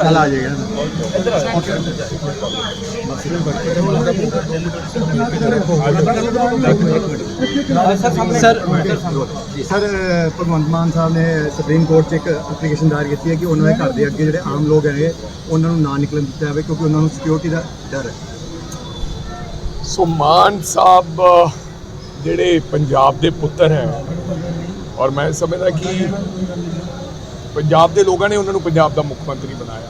ਚੱਲ ਆ ਜਾਏਗਾ। ਸਰ ਸਰ ਭਗਵੰਤ ਮਾਨ ਸਾਹਿਬ ਨੇ ਸੁਪਰੀਮ ਕੋਰਟ 'ਚ ਇੱਕ ਐਪਲੀਕੇਸ਼ਨ ਦਾਇਰ ਕੀਤੀ ਹੈ ਕਿ ਉਹਨਾਂ ਦੇ ਘਰ ਦੇ ਅੱਗੇ ਜਿਹੜੇ ਆਮ ਲੋਕ ਹੈਗੇ ਉਹਨਾਂ ਨੂੰ ਨਾ ਨਿਕਲਣ ਦਿੱਤਾ ਜਾਵੇ ਕਿਉਂਕਿ ਉਹਨਾਂ ਨੂੰ ਸਿਕਿਉਰਿਟੀ ਦਾ ਡਰ ਹੈ। ਸੋ ਮਾਨ ਸਾਹਿਬ ਜਿਹੜੇ ਪੰਜਾਬ ਦੇ ਪੁੱਤਰ ਹੈ ਔਰ ਮੈਂ ਸਮਝਦਾ ਕਿ ਪੰਜਾਬ ਦੇ ਲੋਕਾਂ ਨੇ ਉਹਨਾਂ ਨੂੰ ਪੰਜਾਬ ਦਾ ਮੁੱਖ ਮੰਤਰੀ ਬਣਾਇਆ।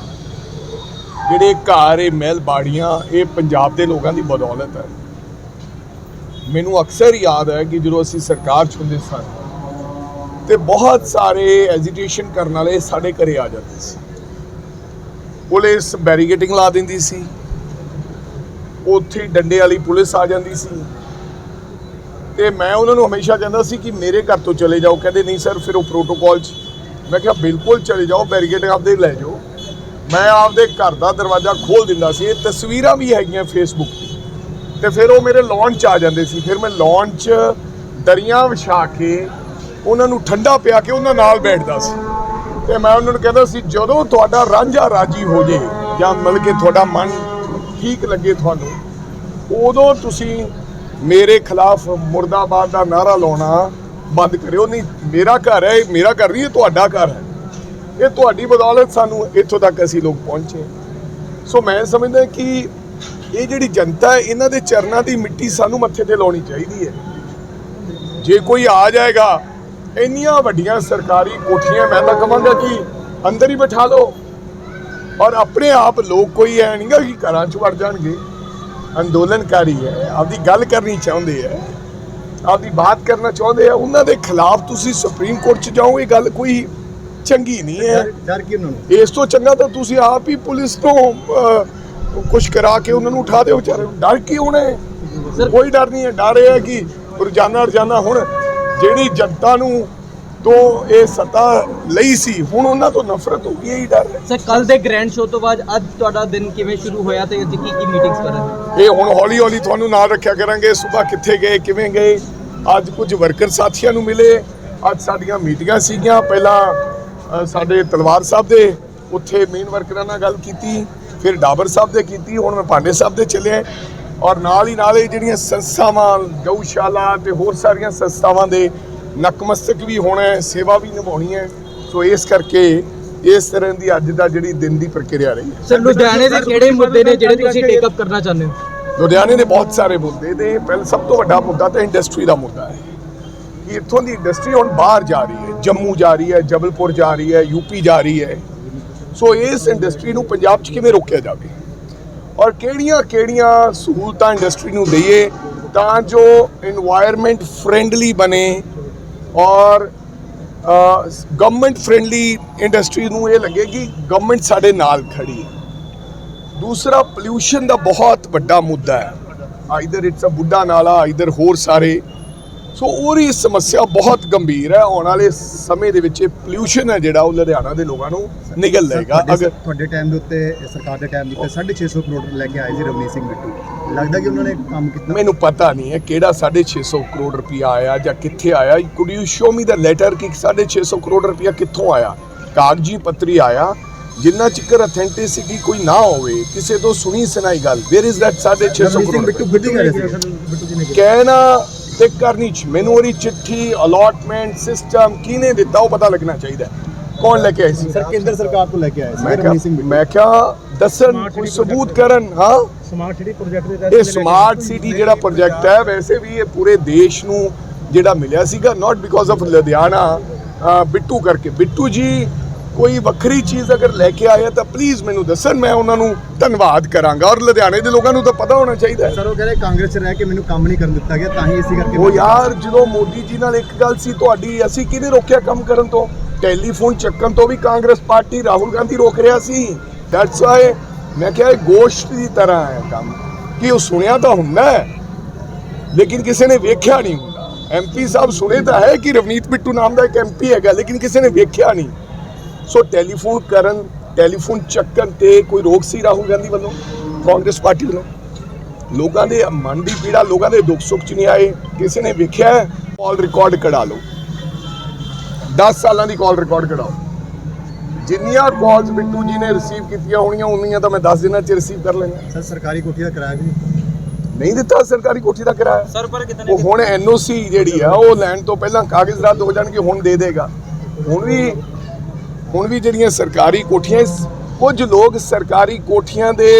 ਜਿਹੜੇ ਘਰ, ਇਹ ਮਹਿਲ ਬਾੜੀਆਂ, ਇਹ ਪੰਜਾਬ ਦੇ ਲੋਕਾਂ ਦੀ ਬਦੌਲਤ ਹੈ। ਮੈਨੂੰ ਅਕਸਰ ਯਾਦ ਹੈ ਕਿ ਜਦੋਂ ਅਸੀਂ ਸਰਕਾਰ ਚੁਣਦੇ ਸਨ ਤੇ ਬਹੁਤ ਸਾਰੇ ਐਜੀਟੇਸ਼ਨ ਕਰਨ ਵਾਲੇ ਸਾਡੇ ਘਰੇ ਆ ਜਾਂਦੇ ਸੀ। ਪੁਲਿਸ ਬੈਰੀਗੇਟਿੰਗ ਲਾ ਦਿੰਦੀ ਸੀ। ਉੱਥੇ ਡੰਡੇ ਵਾਲੀ ਪੁਲਿਸ ਆ ਜਾਂਦੀ ਸੀ। ਤੇ ਮੈਂ ਉਹਨਾਂ ਨੂੰ ਹਮੇਸ਼ਾ ਕਹਿੰਦਾ ਸੀ ਕਿ ਮੇਰੇ ਘਰ ਤੋਂ ਚਲੇ ਜਾਓ। ਕਹਿੰਦੇ, ਨਹੀਂ ਸਰ, ਫਿਰ ਉਹ ਪ੍ਰੋਟੋਕਾਲ 'ਚ ਮੈਂ ਕਿਹਾ ਬਿਲਕੁਲ ਚਲੇ ਜਾਓ ਬੈਰੀਗੇਡ ਆਪਦੇ ਲੈ ਜਾਓ। ਮੈਂ ਆਪਦੇ ਘਰ ਦਾ ਦਰਵਾਜ਼ਾ ਖੋਲ ਦਿੰਦਾ ਸੀ, ਇਹ ਤਸਵੀਰਾਂ ਵੀ ਹੈਗੀਆਂ ਫੇਸਬੁੱਕ ਤੇ। ਤੇ ਫਿਰ ਉਹ ਮੇਰੇ ਲਾਨ 'ਚ ਆ ਜਾਂਦੇ ਸੀ। ਫਿਰ ਮੈਂ ਲਾਨ 'ਚ ਦਰੀਆਂ ਵਿਛਾ ਕੇ ਉਹਨਾਂ ਨੂੰ ਠੰਡਾ ਪਿਆ ਕੇ ਉਹਨਾਂ ਨਾਲ ਬੈਠਦਾ ਸੀ। ਤੇ ਮੈਂ ਉਹਨਾਂ ਨੂੰ ਕਹਿੰਦਾ ਸੀ, ਜਦੋਂ ਤੁਹਾਡਾ ਰਾਂਝਾ ਰਾਜੀ ਹੋ ਜੇ ਜਾਂ ਮਿਲ ਕੇ ਤੁਹਾਡਾ ਮਨ ਠੀਕ ਲੱਗੇ ਤੁਹਾਨੂੰ, ਉਦੋਂ ਤੁਸੀਂ ਮੇਰੇ ਖਿਲਾਫ ਮੁਰਦਾਬਾਦ ਦਾ ਨਾਰਾ ਲਾਉਣਾ ਬੰਦ ਕਰਿਓ। ਨਹੀਂ, ਮੇਰਾ ਘਰ ਹੈ, ਇਹ ਮੇਰਾ ਘਰ ਨਹੀਂ, ਇਹ ਤੁਹਾਡਾ ਘਰ ਹੈ। ਇਹ ਤੁਹਾਡੀ ਬਦੌਲਤ ਸਾਨੂੰ ਇੱਥੋਂ ਤੱਕ ਅਸੀਂ ਲੋਕ ਪਹੁੰਚੇ। ਸੋ ਮੈਂ ਸਮਝਦਾ ਕਿ ਇਹ ਜਿਹੜੀ ਜਨਤਾ ਹੈ, ਇਹਨਾਂ ਦੇ ਚਰਨਾਂ ਦੀ ਮਿੱਟੀ ਸਾਨੂੰ ਮੱਥੇ ਤੇ ਲਾਉਣੀ ਚਾਹੀਦੀ ਹੈ। ਜੇ ਕੋਈ ਆ ਜਾਏਗਾ, ਇੰਨੀਆਂ ਵੱਡੀਆਂ ਸਰਕਾਰੀ ਕੋਠੀਆਂ, ਮੈਂ ਤਾਂ ਕਹਾਂਗਾ ਕਿ ਅੰਦਰ ਹੀ ਬਿਠਾ ਲਓ। ਔਰ ਆਪਣੇ ਆਪ ਲੋਕ ਕੋਈ ਐ ਨਹੀਂਗਾ ਕਿ ਘਰਾਂ 'ਚ ਵੜ ਜਾਣਗੇ। ਅੰਦੋਲਨਕਾਰੀ ਹੈ, ਆਪਦੀ ਗੱਲ ਕਰਨੀ ਚਾਹੁੰਦੇ ਹੈ। ਆਪਦੀ ਬਾਤ ਕਰਨਾ ਚਾਹੁੰਦੇ ਆ ਉਹਨਾਂ ਦੇ ਖਿਲਾਫ ਤੁਸੀਂ ਸੁਪਰੀਮ ਕੋਰਟ 'ਚ ਜਾਓ ਇਹ ਗੱਲ ਕੋਈ ਚੰਗੀ ਨਹੀਂ ਹੈ। ਡਰ ਕੀ ਉਹਨਾਂ ਨੂੰ? ਇਸ ਤੋਂ ਚੰਗਾ ਤਾਂ ਤੁਸੀਂ ਆਪ ਹੀ ਪੁਲਿਸ ਤੋਂ ਕੁਝ ਕਰਾ ਕੇ ਉਹਨਾਂ ਨੂੰ ਉਠਾ ਦਿਓ ਵਿਚਾਰੇ ਨੂੰ। ਡਰ ਕੀ ਹੋਣਾ ਕੋਈ ਡਰ ਨਹੀਂ ਹੈ। ਡਰ ਇਹ ਹੈ ਕਿ ਰੋਜ਼ਾਨਾ ਰੋਜ਼ਾਨਾ ਹੁਣ ਜਿਹੜੀ ਜਨਤਾ ਨੂੰ ਤੋਂ ਇਹ ਸੱਤਾ ਲਈ ਸੀ ਹੁਣ ਉਹਨਾਂ ਤੋਂ ਨਫ਼ਰਤ ਹੋ ਗਈ ਇਹ ਹੀ ਡਰ ਹੈ। ਸਰ ਕੱਲ ਦੇ ਗ੍ਰੈਂਡ ਸ਼ੋਅ ਤੋਂ ਬਾਅਦ ਅੱਜ ਤੁਹਾਡਾ ਦਿਨ ਕਿਵੇਂ ਸ਼ੁਰੂ ਹੋਇਆ ਤੇ ਅੱਜ ਕੀ ਕੀ ਮੀਟਿੰਗਸ ਕਰ ਰਹੇ ਹੋ? ਇਹ ਹੁਣ ਹੌਲੀ ਹੌਲੀ ਤੁਹਾਨੂੰ ਨਾਲ ਰੱਖਿਆ ਕਰਾਂਗੇ ਸਵੇਰ ਕਿੱਥੇ ਗਏ ਕਿਵੇਂ ਗਏ? ਅੱਜ ਕੁਝ ਵਰਕਰ ਸਾਥੀਆਂ ਨੂੰ ਮਿਲੇ ਅੱਜ ਸਾਡੀਆਂ ਮੀਟਿੰਗਾਂ ਸੀਗੀਆਂ। ਪਹਿਲਾਂ ਸਾਡੇ ਤਲਵਾਰ ਸਾਹਿਬ ਦੇ ਉੱਥੇ ਮੇਨ ਵਰਕਰਾਂ ਨਾਲ ਗੱਲ ਕੀਤੀ ਫਿਰ ਡਾਬਰ ਸਾਹਿਬ ਦੇ ਕੀਤੀ ਹੁਣ ਮੈਂ ਪਾਂਡੇ ਸਾਹਿਬ ਦੇ ਚੱਲਿਆ ਔਰ ਨਾਲ ਹੀ ਨਾਲ ਇਹ ਜਿਹੜੀਆਂ ਸੰਸਥਾਵਾਂ ਗਊਸ਼ਾਲਾ ਤੇ ਹੋਰ ਸਾਰੀਆਂ ਸੰਸਥਾਵਾਂ ਦੇ ਨਕਮਸਤਕ ਵੀ ਹੋਣਾ ਹੈ ਸੇਵਾ ਵੀ ਨਿਭਾਉਣੀ ਹੈ। ਸੋ ਇਸ ਕਰਕੇ ਇਸ ਤਰ੍ਹਾਂ ਦੀ ਅੱਜ ਦਾ ਜਿਹੜੀ ਦਿਨ ਦੀ ਪ੍ਰਕਿਰਿਆ ਰਹੀ ਹੈ। ਸਰ ਲੁਧਿਆਣੇ ਦੇ ਕਿਹੜੇ ਮੁੱਦੇ ਨੇ ਜਿਹੜੇ ਤੁਸੀਂ ਟੇਕ ਅਪ ਕਰਨਾ ਚਾਹੁੰਦੇ ਹੋ? ਲੁਧਿਆਣੇ ਦੇ ਬਹੁਤ ਸਾਰੇ ਮੁੱਦੇ ਨੇ। ਪਹਿਲ ਸਭ ਤੋਂ ਵੱਡਾ ਮੁੱਦਾ ਤਾਂ ਇੰਡਸਟਰੀ ਦਾ ਮੁੱਦਾ ਹੈ। ਕਿ ਇੱਥੋਂ ਦੀ ਇੰਡਸਟਰੀ ਹੁਣ ਬਾਹਰ ਜਾ ਰਹੀ ਹੈ। ਜੰਮੂ ਜਾ ਰਹੀ ਹੈ ਜਬਲਪੁਰ ਜਾ ਰਹੀ ਹੈ ਯੂਪੀ ਜਾ ਰਹੀ ਹੈ। ਸੋ ਇਸ ਇੰਡਸਟਰੀ ਨੂੰ ਪੰਜਾਬ 'ਚ ਕਿਵੇਂ ਰੋਕਿਆ ਜਾਵੇ? ਔਰ ਕਿਹੜੀਆਂ ਕਿਹੜੀਆਂ ਸਹੂਲਤਾਂ ਇੰਡਸਟਰੀ ਨੂੰ ਦਈਏ ਤਾਂ ਜੋ এনवायरमेंट ਫਰੈਂਡਲੀ ਬਣੇ ਔਰ ਗਵਰਨਮੈਂਟ ਫ੍ਰੈਂਡਲੀ ਇੰਡਸਟਰੀ ਨੂੰ ਇਹ ਲੱਗੇ ਕਿ ਗਵਰਨਮੈਂਟ ਸਾਡੇ ਨਾਲ ਖੜੀ ਹੈ। ਦੂਸਰਾ ਪੋਲਿਊਸ਼ਨ ਦਾ ਬਹੁਤ ਵੱਡਾ ਮੁੱਦਾ ਹੈ। ਆਈਦਰ ਇਟਸ ਅ ਬੁੱਢਾ ਨਾਲਾ ਆਈਦਰ ਹੋਰ ਸਾਰੇ ਸੋ ਉਹਦੀ ਸਮੱਸਿਆ ਬਹੁਤ ਗੰਭੀਰ ਹੈ। ਆਉਣ ਵਾਲੇ ਸਮੇਂ ਦੇ ਵਿੱਚ ਇਹ ਪੋਲਿਊਸ਼ਨ ਹੈ ਜਿਹੜਾ ਉਹ ਲੁਧਿਆਣਾ ਦੇ ਲੋਕਾਂ ਨੂੰ ਨਿਗਲ ਲਏਗਾ। ਅਗਰ ਤੁਹਾਡੇ ਟਾਈਮ ਦੇ ਉੱਤੇ ਸਰਕਾਰ ਦੇ ਟਾਈਮ ਦੇ ਉੱਤੇ 650 ਕਰੋੜ ਲੈ ਕੇ ਆਏ ਸੀ ਰਵਨੀਤ ਸਿੰਘ ਬਿੱਟੂ ਲੱਗਦਾ ਕਿ ਉਹਨਾਂ ਨੇ ਕੰਮ ਕੀਤਾ? ਮੈਨੂੰ ਪਤਾ ਨਹੀਂ ਹੈ ਕਿਹੜਾ 650 ਕਰੋੜ ਰੁਪਇਆ ਆਇਆ ਜਾਂ ਕਿੱਥੇ ਆਇਆ। Could you show me the letter ਕਿ 650 ਕਰੋੜ ਰੁਪਇਆ ਕਿੱਥੋਂ ਆਇਆ? ਕਾਗਜ਼ੀ ਪੱਤਰੀ ਆਇਆ। ਜਿੰਨਾ ਚਿਕਰ ਅਥੈਂਟਿਸਿਟੀ ਕੋਈ ਨਾ ਹੋਵੇ ਕਿਸੇ ਤੋਂ ਸੁਣੀ ਸੁਣਾਈ ਗੱਲ where is that 650 Ravneet Singh crore Bittu Bittu. ਕਹਿਣਾ ਤੇ ਕਰਨੀ ਚ ਮੈਨੂੰ ਉਹਦੀ ਚਿੱਠੀ ਅਲਾਟਮੈਂਟ ਸਿਸਟਮ ਕਿਹਨੇ ਦਿੱਤਾ ਉਹ ਪਤਾ ਲੱਗਣਾ ਚਾਹੀਦਾ ਹੈ। ਕੌਣ ਲੈ ਕੇ ਆਇਆ ਸੀ? ਸਰ ਕੇਂਦਰ ਸਰਕਾਰ ਤੋਂ ਲੈ ਕੇ ਆਏ ਸੀ ਮੈਂ ਕਿਹਾ ਮੈਂ ਕਿਹਾ ਦੱਸਣ ਕੋਈ ਸਬੂਤ ਕਰਨ ਹਾਂ? ਸਮਾਰਟ ਸਿਟੀ ਪ੍ਰੋਜੈਕਟ ਦੇ ਇਹ ਸਮਾਰਟ ਸਿਟੀ ਜਿਹੜਾ ਪ੍ਰੋਜੈਕਟ ਹੈ ਵੈਸੇ ਵੀ ਇਹ ਪੂਰੇ ਦੇਸ਼ ਨੂੰ ਜਿਹੜਾ ਮਿਲਿਆ ਸੀਗਾ not because of Ludhiana Bittu ਕਰਕੇ। ਬਿੱਟੂ ਜੀ ਕੋਈ ਵੱਖਰੀ ਚੀਜ਼ ਅਗਰ ਲੈ ਕੇ ਆਇਆ ਤਾਂ ਪਲੀਜ਼ ਮੈਨੂੰ ਦੱਸਣ ਮੈਂ ਉਹਨਾਂ ਨੂੰ ਧੰਨਵਾਦ ਕਰਾਂਗਾ। ਔਰ ਲੁਧਿਆਣੇ ਦੇ ਲੋਕਾਂ ਨੂੰ ਤਾਂ ਪਤਾ ਹੋਣਾ ਚਾਹੀਦਾ ਹੈ। ਸਰ ਉਹ ਕਹਿੰਦੇ ਕਾਂਗਰਸ 'ਚ ਰਹਿ ਕੇ ਮੈਨੂੰ ਕੰਮ ਨਹੀਂ ਕਰਨ ਦਿੱਤਾ ਗਿਆ ਤਾਂ ਹੀ ਇਸੇ ਕਰਕੇ ਉਹ ਯਾਰ ਜਦੋਂ ਮੋਦੀ ਜੀ ਨਾਲ ਇੱਕ ਗੱਲ ਸੀ ਤੁਹਾਡੀ ਅਸੀਂ ਕਿਹਨੇ ਰੋਕਿਆ ਕੰਮ ਕਰਨ ਤੋਂ? ਟੈਲੀਫੋਨ ਚੱਕਣ ਤੋਂ ਵੀ ਕਾਂਗਰਸ ਪਾਰਟੀ ਰਾਹੁਲ ਗਾਂਧੀ ਰੋਕ ਰਿਹਾ ਸੀ। ਦੈਟਸ ਵਾਈ ਮੈਂ ਕਿਹਾ ਇਹ ਗੋਸ਼ਟ ਦੀ ਤਰ੍ਹਾਂ ਹੈ ਕੰਮ। ਕਿ ਉਹ ਸੁਣਿਆ ਤਾਂ ਹੁੰਦਾ ਹੈ ਲੇਕਿਨ ਕਿਸੇ ਨੇ ਵੇਖਿਆ ਨਹੀਂ ਹੁੰਦਾ। ਐਮਪੀ ਸਾਹਿਬ ਸੁਣੇ ਤਾਂ ਹੈ ਕਿ ਰਵਨੀਤ ਬਿੱਟੂ ਨਾਮ ਦਾ ਇੱਕ ਐਮਪੀ ਹੈਗਾ ਲੇਕਿਨ ਕਿਸੇ ਨੇ ਵੇਖਿਆ ਨਹੀਂ। ਸੋ ਟੈਲੀਫੋਨ ਕਰਨ ਟੈਲੀਫੋਨ ਚੱਕਣ ਤੇ ਕੋਈ ਰੋਕ ਸੀ ਰਾਹੁਲ ਗਾਂਧੀ ਵੱਲੋਂ ਕਾਂਗਰਸ ਪਾਰਟੀ ਵੱਲੋਂ ਲੋਕਾਂ ਦੇ ਮਨ ਦੀ ਪੀੜਾ ਲੋਕਾਂ ਦੇ ਦੁੱਖ ਸੁੱਖ ਚ ਨਹੀਂ ਆਏ ਕਿਸੇ ਨੇ ਵੇਖਿਆ ਕਾਲ ਰਿਕਾਰਡ ਕਢਾ ਲਓ 10 ਸਾਲਾਂ ਦੀ ਕਾਲ ਰਿਕਾਰਡ ਕਢਾਓ ਜਿੰਨੀਆਂ ਕਾਲਸ ਬਿੱਟੂ ਜੀ ਨੇ ਰਿਸੀਵ ਕੀਤੀਆਂ ਹੋਣੀਆਂ ਉਨੀਆਂ ਤਾਂ ਮੈਂ 10 ਦਿਨਾਂ 'ਚ ਰਿਸੀਵ ਕਰ ਲੈਣਾ ਸਰ ਸਰਕਾਰੀ ਕੋਠੀ ਦਾ ਕਿਰਾਇਆ ਵੀ ਨਹੀਂ ਨਹੀਂ ਦਿੱਤਾ ਸਰਕਾਰੀ ਕੋਠੀ ਦਾ ਕਿਰਾਇਆ ਸਰ ਪਰ ਕਿਤਨੇ ਉਹ ਹੁਣ ਐਨਓਸੀ ਜਿਹੜੀ ਆ ਉਹ ਲੈਣ ਤੋਂ ਪਹਿਲਾਂ ਕਾਗਜ਼ ਰੱਦ ਹੋ ਜਾਣਗੇ ਹੁਣ ਦੇ ਦੇਗਾ ਹੁਣ ਵੀ ਹੁਣ ਵੀ ਜਿਹੜੀਆਂ ਸਰਕਾਰੀ ਕੋਠੀਆਂ ਕੁਝ ਲੋਕ ਸਰਕਾਰੀ ਕੋਠੀਆਂ ਦੇ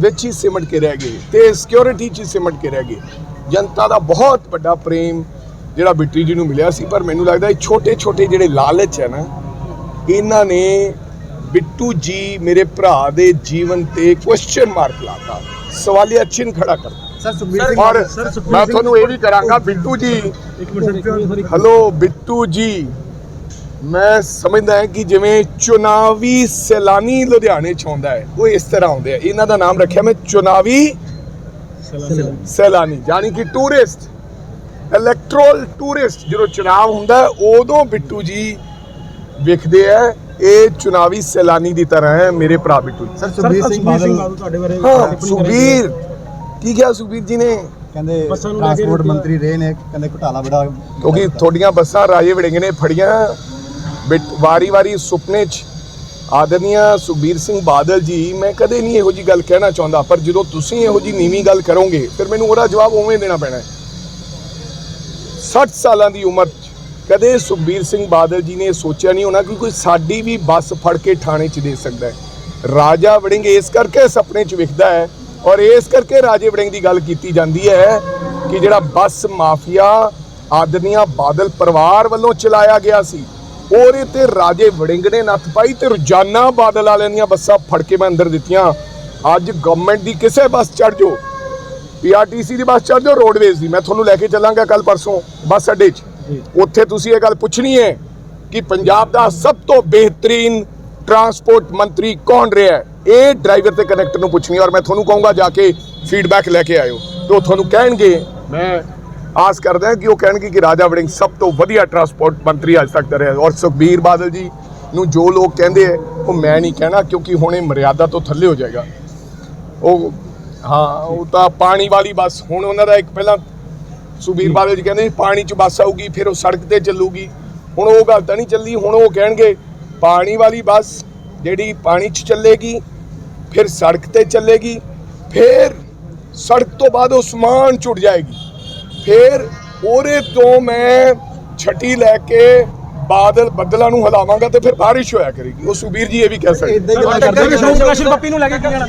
ਵਿੱਚ ਹੀ ਸਿਮਟ ਕੇ ਰਹਿ ਗਏ ਤੇ ਸਿਕਿਉਰਿਟੀ 'ਚ ਸਿਮਟ ਕੇ ਰਹਿ ਗਏ। ਜਨਤਾ ਦਾ ਬਹੁਤ ਵੱਡਾ ਪ੍ਰੇਮ ਜਿਹੜਾ ਬਿੱਟੂ ਜੀ ਨੂੰ ਮਿਲਿਆ ਸੀ ਪਰ ਮੈਨੂੰ ਲੱਗਦਾ ਇਹ ਛੋਟੇ ਛੋਟੇ ਜਿਹੜੇ ਲਾਲਚ ਹੈ ਨਾ ਇਹਨਾਂ ਨੇ ਬਿੱਟੂ ਜੀ ਮੇਰੇ ਭਰਾ ਦੇ ਜੀਵਨ ਤੇ ਕੁਐਸਚਨ ਮਾਰਕ ਲਾਤਾ। ਸਵਾਲੀਆ ਚਿੰਨ੍ਹ ਖੜਾ ਕਰਤਾ ਸਰ ਸੁਖਬੀਰ ਸਿੰਘ ਔਰ ਸਰ ਸੁਖਬੀਰ ਮੈਂ ਤੁਹਾਨੂੰ ਇਹ ਵੀ ਕਰਾਂਗਾ ਬਿੱਟੂ ਜੀ। ਹਲੋ ਬਿੱਟੂ ਜੀ। ਮੈਂ ਸਮਝਦਾ ਹਾਂ ਕਿ ਜਿਵੇਂ ਚੁਣਾਵੀ ਸੈਲਾਨੀ ਲੁਧਿਆਣੇ ਚ ਆਉਂਦਾ ਹੈ ਉਹ ਇਸ ਤਰ੍ਹਾਂ ਆਉਂਦੇ ਆ। ਇਹਨਾਂ ਦਾ ਨਾਮ ਰੱਖਿਆ ਮੈਂ ਚੁਣਾਵੀ ਸੈਲਾਨੀ ਯਾਨੀ ਕਿ ਟੂਰਿਸਟ ਇਲੈਕਟਰਲ ਟੂਰਿਸਟ ਜਦੋਂ ਚੁਣਾਵ ਹੁੰਦਾ ਉਦੋਂ ਬਿੱਟੂ ਜੀ ਵਿਖਦੇ ਆ। ਇਹ ਚੁਣਾਵੀ ਸੈਲਾਨੀ ਦੀ ਤਰ੍ਹਾਂ ਹੈ ਮੇਰੇ ਭਰਾ ਬਿੱਟੂ ਸਰ ਸੁਖਬੀਰ ਸਿੰਘ ਬਾਦਲ ਤੁਹਾਡੇ ਬਾਰੇ ਹਾਂ ਸੁਖਬੀਰ ਕੀ ਕਿਹਾ ਸੁਖਬੀਰ ਜੀ ਨੇ? ਕਹਿੰਦੇ ਟਰਾਂਸਪੋਰਟ। ਮੰਤਰੀ ਰਹੇ ਨੇ ਕਹਿੰਦੇ ਘੁਟਾਲਾ ਬੜਾ ਕਿਉਂਕਿ ਤੁਹਾਡੀਆਂ ਬੱਸਾਂ ਰਾਜੇ ਵੜਿੰਗ ਨੇ ਫੜੀਆਂ। ਬਿਟ ਵਾਰੀ-ਵਾਰੀ ਸੁਪਨੇ 'ਚ ਆਦਰਨੀਆ ਸੁਖਬੀਰ ਸਿੰਘ ਬਾਦਲ ਜੀ, ਮੈਂ ਕਦੇ ਨਹੀਂ ਇਹੋ ਜੀ ਗੱਲ ਕਹਿਣਾ ਚਾਹੁੰਦਾ, ਪਰ ਜਦੋਂ ਤੁਸੀਂ ਇਹੋ ਜੀ ਨੀਵੀਂ ਗੱਲ ਕਰੋਗੇ, ਫਿਰ ਮੈਨੂੰ ਉਹਦਾ ਜਵਾਬ ਉਵੇਂ ਦੇਣਾ ਪੈਣਾ ਹੈ। 60 ਸਾਲਾਂ ਦੀ ਉਮਰ 'ਚ ਕਦੇ ਸੁਖਬੀਰ ਸਿੰਘ ਬਾਦਲ ਜੀ ਨੇ ਇਹ ਸੋਚਿਆ ਨਹੀਂ ਹੋਣਾ ਕਿ ਕੋਈ ਸਾਡੀ ਵੀ ਬੱਸ ਫੜ ਕੇ ਥਾਣੇ 'ਚ ਦੇ ਸਕਦਾ ਹੈ। ਰਾਜਾ ਵੜਿੰਗ ਇਸ ਕਰਕੇ ਸੁਪਨੇ 'ਚ ਵਿਖਦਾ ਹੈ ਔਰ ਇਸ ਕਰਕੇ ਰਾਜੇ ਵੜਿੰਗ ਦੀ ਗੱਲ ਕੀਤੀ ਜਾਂਦੀ ਹੈ ਕਿ ਜਿਹੜਾ ਬੱਸ ਮਾਫੀਆ ਆਦਮੀਆਂ ਬਾਦਲ ਪਰਿਵਾਰ ਵੱਲੋਂ ਚਲਾਇਆ ਗਿਆ ਸੀ ਉਹਦੇ ਤੇ ਰਾਜੇ ਵੜਿੰਗ ਨੇ ਨੱਥ ਪਾਈ ਤੇ ਰੋਜ਼ਾਨਾ ਬਾਦਲ ਵਾਲਿਆਂ ਦੀਆਂ ਬੱਸਾਂ ਫੜ ਕੇ ਮੈਂ ਅੰਦਰ ਦਿੱਤੀਆਂ। ਅੱਜ ਗਵਰਨਮੈਂਟ ਦੀ ਕਿਸੇ ਬੱਸ ਚੜ ਜਾਓ। ਪੀਆਰਟੀਸੀ ਦੀ ਬੱਸ ਚੜ ਜਾਓ ਰੋਡਵੇਜ਼ ਦੀ। ਮੈਂ ਤੁਹਾਨੂੰ ਲੈ ਕੇ ਚੱਲਾਂਗਾ ਕੱਲ ਪਰਸੋਂ ਬੱਸ ਅੱਡੇ 'ਚ। ਉੱਥੇ ਤੁਸੀਂ ਇਹ ਗੱਲ ਪੁੱਛਣੀ ਹੈ ਕਿ ਪੰਜਾਬ ਦਾ ਸਭ ਤੋਂ ਬਿਹਤਰੀਨ ਟਰਾਂਸਪੋਰਟ ਮੰਤਰੀ ਕੌਣ ਰਿਹਾ ਹੈ? ਇਹ ਡਰਾਈਵਰ ਤੇ ਕਨੈਕਟਰ ਨੂੰ ਪੁੱਛਣੀ ਔਰ ਮੈਂ ਤੁਹਾਨੂੰ ਕਹੂੰਗਾ ਜਾ ਕੇ ਫੀਡਬੈਕ ਲੈ ਕੇ ਆਇਓ। ਤੇ ਉਹ ਤੁਹਾਨੂੰ ਕਹਿਣਗੇ ਮੈਂ ਆਸ ਕਰਦਾ ਕਿ ਉਹ ਕਹਿਣਗੇ ਕਿ ਰਾਜਾ ਵੜਿੰਗ ਸਭ ਤੋਂ ਵਧੀਆ ਟਰਾਂਸਪੋਰਟ ਮੰਤਰੀ ਅੱਜ ਤੱਕ ਦਾ ਰਿਹਾ ਔਰ ਸੁਖਬੀਰ ਬਾਦਲ ਜੀ ਨੂੰ ਜੋ ਲੋਕ ਕਹਿੰਦੇ ਆ ਉਹ ਮੈਂ ਨਹੀਂ ਕਹਿਣਾ ਕਿਉਂਕਿ ਹੁਣ ਇਹ ਮਰਿਆਦਾ ਤੋਂ ਥੱਲੇ ਹੋ ਜਾਏਗਾ। ਉਹ ਹਾਂ ਉਹ ਤਾਂ ਪਾਣੀ ਵਾਲੀ ਬੱਸ ਹੁਣ ਉਹਨਾਂ ਦਾ ਇੱਕ ਪਹਿਲਾਂ ਸੁਬੀਰ ਬਾਦਲ ਜੀ ਕਹਿੰਦੇ ਪਾਣੀ 'ਚ ਬੱਸ ਆਊਗੀ ਫਿਰ ਉਹ ਸੜਕ ਤੇ ਚੱਲੂਗੀ। ਹੁਣ ਉਹ ਗੱਲ ਤਾਂ ਨਹੀਂ ਚੱਲੀ ਹੁਣ ਉਹ ਕਹਿਣਗੇ ਪਾਣੀ ਵਾਲੀ ਬੱਸ ਜਿਹੜੀ ਪਾਣੀ 'ਚ ਚੱਲੇਗੀ ਫਿਰ ਸੜਕ ਤੇ ਚੱਲੇਗੀ ਫਿਰ ਸੜਕ ਤੋਂ ਬਾਅਦ ਉਹ ਸਮਾਨ ਛੁੱਟ ਜਾਏਗੀ। ਫਿਰ ਉਹਦੇ ਤੋਂ ਮੈਂ ਛਟੀ ਲੈ ਕੇ ਬਾਦਲ ਬੱਦਲਾਂ ਨੂੰ ਹਿਲਾਵਾਂਗਾ ਤੇ ਫਿਰ ਬਾਰਿਸ਼ ਹੋਇਆ ਕਰੇਗੀ। ਉਹ ਸੁਬੀਰ ਜੀ ਇਹ ਵੀ ਕਹਿ ਸਕਦੇ। ਇਦਾਂ ਹੀ ਗੱਲਾਂ ਕਰਦੇ ਸਪੈਸ਼ਲ ਪੱਪੀ ਨੂੰ। ਲੈ ਕੇ ਕੀ ਜਾਣਾ